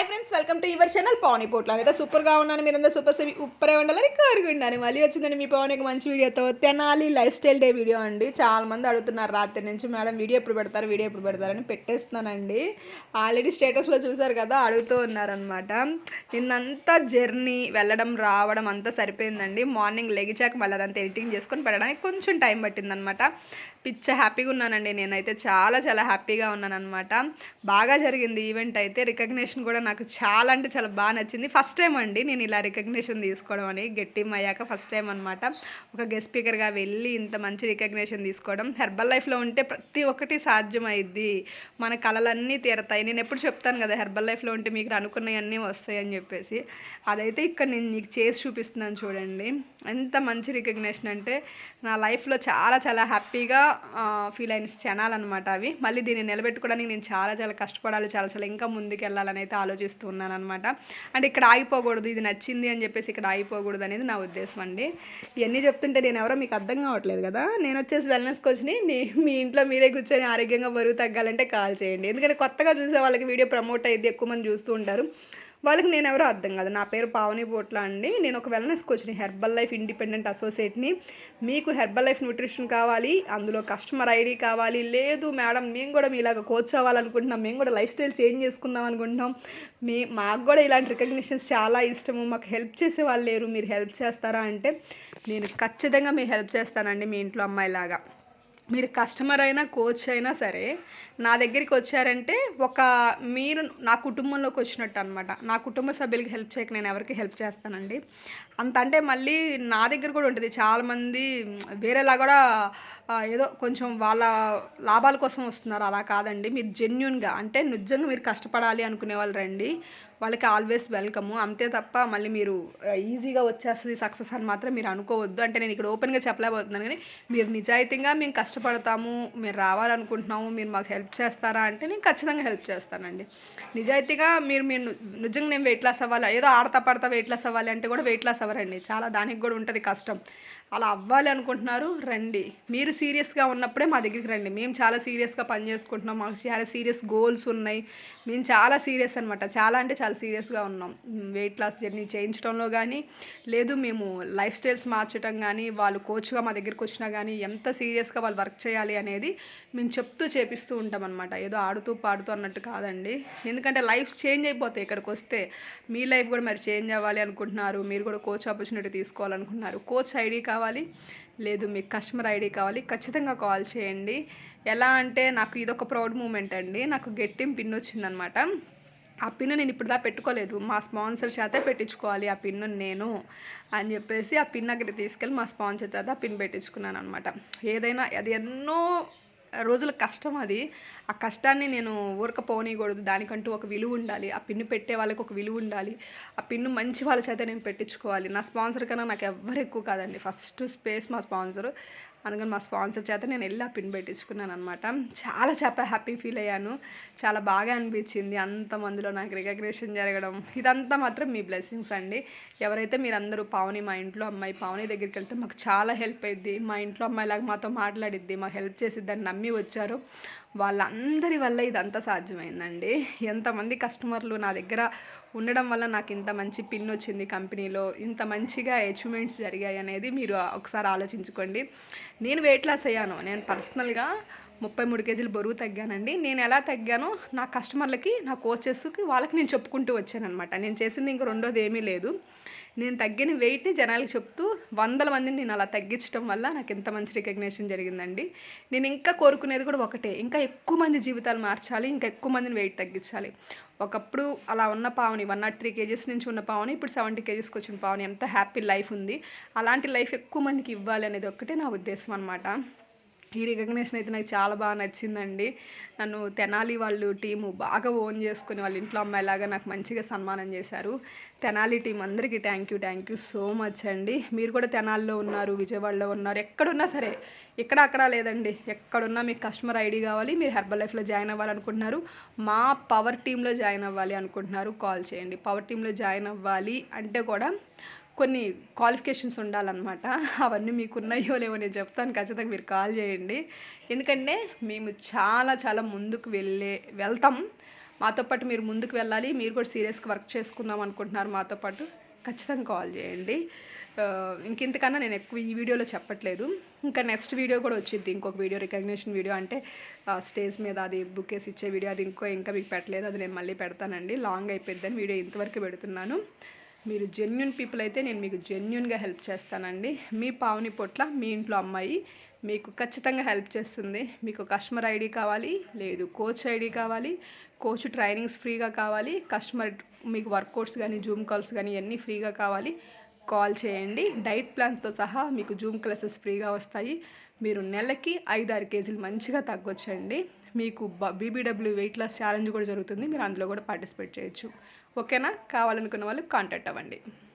Hi friends welcome to your channel pani పోట్ల. అయితే సూపర్గా ఉన్నాను మీరందరూ సూపర్ ఉప్పరే ఉండాలని కోరుకుంటున్నాను. మళ్ళీ వచ్చిందండి మీ పవన్ ఒక మంచి వీడియోతో. Tenali life style day video అండి. చాలా మంది అడుగుతున్నారు రాత్రి నుంచి మేడం వీడియో ఎప్పుడు పెడతారు వీడియో ఎప్పుడు పెడతారని పెట్టేస్తున్నానండి. ఆల్రెడీ స్టేటస్లో చూసారు కదా అడుగుతూ ఉన్నారనమాట నిన్నంతా జర్నీ వెళ్ళడం రావడం అంతా సరిపోయిందండి. మార్నింగ్ లెగిచాక మళ్ళీ అదంతా ఎడిటింగ్ చేసుకొని పెట్టడానికి కొంచెం టైం పట్టిందనమాట పిచ్చ హ్యాపీగా ఉన్నానండి. నేనైతే చాలా చాలా హ్యాపీగా ఉన్నాను అనమాట బాగా జరిగింది ఈవెంట్ అయితే. రికగ్నేషన్ కూడా నాకు చాలా అంటే చాలా బాగా నచ్చింది. ఫస్ట్ టైం అండి నేను ఇలా రికగ్నేషన్ తీసుకోవడం అని. గెట్టి అయ్యాక ఫస్ట్ టైం అనమాట ఒక గెస్ట్ స్పీకర్గా వెళ్ళి ఇంత మంచి రికగ్నేషన్ తీసుకోవడం. హెర్బల్ లైఫ్లో ఉంటే ప్రతి ఒక్కటి సాధ్యమైద్ది. మన కళలన్నీ తీరతాయి. నేను ఎప్పుడు చెప్తాను కదా హెర్బల్ లైఫ్లో ఉంటే మీకు అనుకున్నవన్నీ వస్తాయి అని చెప్పేసి. అదైతే ఇక్కడ నేను మీకు చేసి చూపిస్తున్నాను చూడండి. ఎంత మంచి రికగ్నేషన్ అంటే నా లైఫ్లో చాలా చాలా హ్యాపీగా ఫీల్ అయిన క్షణాలు అనమాట అవి. మళ్ళీ దీన్ని నిలబెట్టుకోవడానికి నేను చాలా చాలా కష్టపడాలి చాలా చాలా ఇంకా ముందుకు వెళ్ళాలని అయితే ఆలోచిస్తూ ఉన్నాను అనమాట అంటే ఇక్కడ ఆగిపోకూడదు ఇది నచ్చింది అని చెప్పేసి ఇక్కడ ఆగిపోకూడదు అనేది నా ఉద్దేశం అండి. ఇవన్నీ చెప్తుంటే నేను ఎవరో మీకు అర్థం కావట్లేదు కదా. నేను వచ్చేసి వెల్నెస్ కోచ్ని మీ ఇంట్లో మీరే కూర్చొని ఆరోగ్యంగా బరువు తగ్గాలంటే కాల్ చేయండి. ఎందుకంటే కొత్తగా చూసే వాళ్ళకి వీడియో ప్రమోట్ అయ్యింది ఎక్కువ మంది చూస్తూ ఉంటారు. వాళ్ళకి నేను ఎవరో అర్థం కాదు. నా పేరు పావని పోట్ల అండి. నేను ఒక వెల్నెస్ కోచ్ని హెర్బల్ లైఫ్ ఇండిపెండెంట్ అసోసియేట్ని మీకు హెర్బల్ లైఫ్ న్యూట్రిషన్ కావాలి అందులో కస్టమర్ ఐడి కావాలి లేదు మేడం మేము కూడా మీలాగా కోచ్ అవ్వాలనుకుంటున్నాం మేము కూడా లైఫ్ స్టైల్ చేంజ్ చేసుకుందాం అనుకుంటున్నాం. మీ మాకు కూడా ఇలాంటి రికగ్నిషన్స్ చాలా ఇష్టము. మాకు హెల్ప్ చేసే వాళ్ళు లేరు. మీరు హెల్ప్ చేస్తారా అంటే నేను ఖచ్చితంగా మీరు హెల్ప్ చేస్తానండి మీ ఇంట్లో అమ్మాయిలాగా. మీరు కస్టమర్ అయినా కోచ్ అయినా సరే నా దగ్గరికి వచ్చారంటే ఒక మీరు నా కుటుంబంలోకి వచ్చినట్టు అనమాట నా కుటుంబ సభ్యులకి హెల్ప్ చేయక నేను ఎవరికి హెల్ప్ చేస్తానండి. అంత అంటే మళ్ళీ నా దగ్గర కూడా ఉంటుంది. చాలామంది వేరేలా కూడా ఏదో కొంచెం వాళ్ళ లాభాల కోసం వస్తున్నారు. అలా కాదండి. మీరు జెన్యున్గా అంటే నిజంగా మీరు కష్టపడాలి అనుకునే వాళ్ళు రండి. వాళ్ళకి ఆల్వేస్ వెల్కమ్ అంతే తప్ప మళ్ళీ మీరు ఈజీగా వచ్చేస్తుంది సక్సెస్ అని మాత్రం మీరు అనుకోవద్దు. అంటే నేను ఇక్కడ ఓపెన్గా చెప్పలేకపోతున్నాను కానీ మీరు నిజాయితీగా మేము కష్టపడతాము మీరు రావాలనుకుంటున్నాము మీరు మాకు హెల్ప్ చేస్తారా అంటే నేను ఖచ్చితంగా హెల్ప్ చేస్తానండి. నిజాయితీగా మీరు మీరు నిజంగా నేను వెయిట్ లాస్ అవ్వాలి ఏదో ఆడతా పడతా వెయిట్ లాస్ అవ్వాలి అంటే కూడా వెయిట్ లాస్ అవ్వరండి. చాలా దానికి కూడా ఉంటుంది కష్టం. అలా అవ్వాలి అనుకుంటున్నారు రండి. మీరు సీరియస్గా ఉన్నప్పుడే మా దగ్గరికి రండి. మేము చాలా సీరియస్గా పని చేసుకుంటున్నాం. మాకు చాలా సీరియస్ గోల్స్ ఉన్నాయి. మేము చాలా సీరియస్ అనమాట చాలా అంటే చాలా సీరియస్గా ఉన్నాం. వెయిట్ లాస్ జర్నీ చేయించడంలో కానీ లేదు మేము లైఫ్ స్టైల్స్ మార్చడం కానీ వాళ్ళు కోచ్గా మా దగ్గరికి వచ్చినా కానీ ఎంత సీరియస్గా వాళ్ళు వర్క్ చేయాలి అనేది మేము చెప్తూ చేపిస్తూ ఉంటాం అనమాట ఏదో ఆడుతూ పాడుతూ అన్నట్టు కాదండి. ఎందుకంటే లైఫ్ చేంజ్ అయిపోతాయి ఇక్కడికి వస్తే. మీ లైఫ్ కూడా మరి చేంజ్ అవ్వాలి అనుకుంటున్నారు. మీరు కూడా కోచ్ ఆపర్చునిటీ తీసుకోవాలనుకుంటున్నారు. కోచ్ ఐడి కావాలి కావాలి. లేదు మీకు కస్టమర్ ఐడి కావాలి. ఖచ్చితంగా కాల్ చేయండి. ఎలా అంటే నాకు ఇదొక ప్రౌడ్ మూమెంట్ అండి. నాకు గెట్టిం పిన్ వచ్చిందనమాట. ఆ పిన్ నేను ఇప్పుడు దా పెట్టుకోలేదు. మా స్పాన్సర్ చేత పెట్టించుకోవాలి ఆ పిన్ను నేను అని చెప్పేసి ఆ పిన్ అక్కడికి తీసుకెళ్ళి మా స్పాన్సర్ చేత ఆ పిన్ పెట్టించుకున్నాను అనమాట ఏదైనా అది ఎన్నో రోజుల కష్టం అది. ఆ కష్టాన్ని నేను ఊరక పోనీయకూడదు దానికంటూ ఒక విలువ ఉండాలి. ఆ పిన్ను పెట్టే వాళ్ళకి ఒక విలువ ఉండాలి. ఆ పిన్ను మంచి వాళ్ళ చేత నేను పెట్టించుకోవాలి నా స్పాన్సర్ కన్నా నాకు ఎవ్వరు ఎక్కువ కాదండి. ఫస్ట్ స్పేస్ మా స్పాన్సర్. అందుకని మా స్పాన్సర్ చేత నేను వెళ్ళి ఆ పిన్ పెట్టించుకున్నాను అనమాట చాలా చాలా హ్యాపీ ఫీల్ అయ్యాను. చాలా బాగా అనిపించింది. అంతమందిలో నాకు రికగ్నేషన్ జరగడం. ఇదంతా మాత్రం మీ బ్లెస్సింగ్స్ అండి. ఎవరైతే మీరందరూ పావని మా ఇంట్లో అమ్మాయి పావని దగ్గరికి వెళ్తే మాకు చాలా హెల్ప్ అయ్యిద్ది మా ఇంట్లో అమ్మాయిలాగా మాతో మాట్లాడిద్ది. మాకు హెల్ప్ చేసిద్దని నమ్మి వచ్చారు. వాళ్ళందరి వల్ల ఇదంతా సాధ్యమైందండి. ఎంతమంది కస్టమర్లు నా దగ్గర ఉండడం వల్ల నాకు ఇంత మంచి పిన్ వచ్చింది కంపెనీలో ఇంత మంచిగా అచీవ్మెంట్స్ జరిగాయి అనేది మీరు ఒకసారి ఆలోచించుకోండి. నేను వెయిట్ లాస్ అయ్యాను. నేను పర్సనల్గా ముప్పై మూడు కేజీలు బరువు తగ్గానండి. నేను ఎలా తగ్గానో నా కస్టమర్లకి నా కోచెస్కి వాళ్ళకి నేను చెప్పుకుంటూ వచ్చానమాట నేను చేసింది ఇంక రెండోది ఏమీ లేదు. నేను తగ్గిన వెయిట్ని జనాలకి చెప్తూ వందల మందిని నేను అలా తగ్గించడం వల్ల నాకు ఎంత మంచి రికగ్నేషన్ జరిగిందండి. నేను ఇంకా కోరుకునేది కూడా ఒకటే ఇంకా ఎక్కువ మంది జీవితాలు మార్చాలి ఇంకా ఎక్కువ మందిని వెయిట్ తగ్గించాలి. ఒకప్పుడు అలా ఉన్న పావుని వన్ నాట్ త్రీ కేజీస్ నుంచి ఉన్న పావుని ఇప్పుడు సెవెంటీ కేజీస్కి వచ్చిన పావుని ఎంత హ్యాపీ లైఫ్ ఉంది. అలాంటి లైఫ్ ఎక్కువ మందికి ఇవ్వాలి అనేది ఒక్కటే నా ఉద్దేశం అనమాట ఈ రికగ్నేషన్ అయితే నాకు చాలా బాగా నచ్చిందండి. నన్ను తెనాలి వాళ్ళు టీము బాగా ఓన్ చేసుకుని వాళ్ళ ఇంట్లో అమ్మాయిలాగా నాకు మంచిగా సన్మానం చేశారు. తెనాలి టీం అందరికీ thank you thank you so much అండి. మీరు కూడా తెనాలిలో ఉన్నారు విజయవాడలో ఉన్నారు ఎక్కడున్నా సరే ఇక్కడ అక్కడ లేదండి. ఎక్కడున్నా మీకు కస్టమర్ ఐడి కావాలి మీరు హెర్బల్ లైఫ్లో జాయిన్ అవ్వాలనుకుంటున్నారు మా పవర్ టీంలో జాయిన్ అవ్వాలి అనుకుంటున్నారు కాల్ చేయండి. పవర్ టీంలో జాయిన్ అవ్వాలి అంటే కూడా కొన్ని క్వాలిఫికేషన్స్ ఉండాలన్నమాట. అవన్నీ మీకు ఉన్నాయో లేవో నేను చెప్తాను. ఖచ్చితంగా మీరు కాల్ చేయండి. ఎందుకంటే మేము చాలా చాలా ముందుకు వెళ్ళే వెళ్తాం. మాతో పాటు మీరు ముందుకు వెళ్ళాలి. మీరు కూడా సీరియస్గా వర్క్ చేసుకుందాం అనుకుంటున్నారు మాతో పాటు. ఖచ్చితంగా కాల్ చేయండి. ఇంకెంతకన్నా నేను ఎక్కువ ఈ వీడియోలో చెప్పట్లేదు. ఇంకా నెక్స్ట్ వీడియో కూడా వచ్చింది ఇంకొక వీడియో రికగ్నిషన్ వీడియో అంటే స్టేజ్ మీద అది బుకేస్ ఇచ్చే వీడియో అది ఇంకో ఇంకా మీకు పెట్టలేదు. అది నేను మళ్ళీ పెడతానండి. లాంగ్ అయిపోద్దని వీడియో ఇంతవరకు పెడుతున్నాను. మీరు జెన్యున్ పీపుల్ అయితే నేను మీకు జెన్యున్గా హెల్ప్ చేస్తానండి. మీ పావుని పొట్ల మీ ఇంట్లో అమ్మాయి మీకు ఖచ్చితంగా హెల్ప్ చేస్తుంది. మీకు కస్టమర్ ఐడి కావాలి లేదు కోచ్ ఐడి కావాలి కోచ్ ట్రైనింగ్స్ ఫ్రీగా కావాలి కస్టమర్ మీకు వర్కౌట్స్ కానీ జూమ్ కాల్స్ కానీ అన్నీ ఫ్రీగా కావాలి. కాల్ చేయండి. డైట్ ప్లాన్స్తో సహా మీకు జూమ్ క్లాసెస్ ఫ్రీగా వస్తాయి. మీరు నెలకి ఐదు ఆరు కేజీలు మంచిగా తగ్గొచ్చండి. మీకు బీబీడబ్ల్యూ వెయిట్ లాస్ ఛాలెంజ్ కూడా జరుగుతుంది. మీరు అందులో కూడా పార్టిసిపేట్ చేయొచ్చు. ఓకేనా కావాలనుకున్న వాళ్ళు కాంటాక్ట్ అవ్వండి.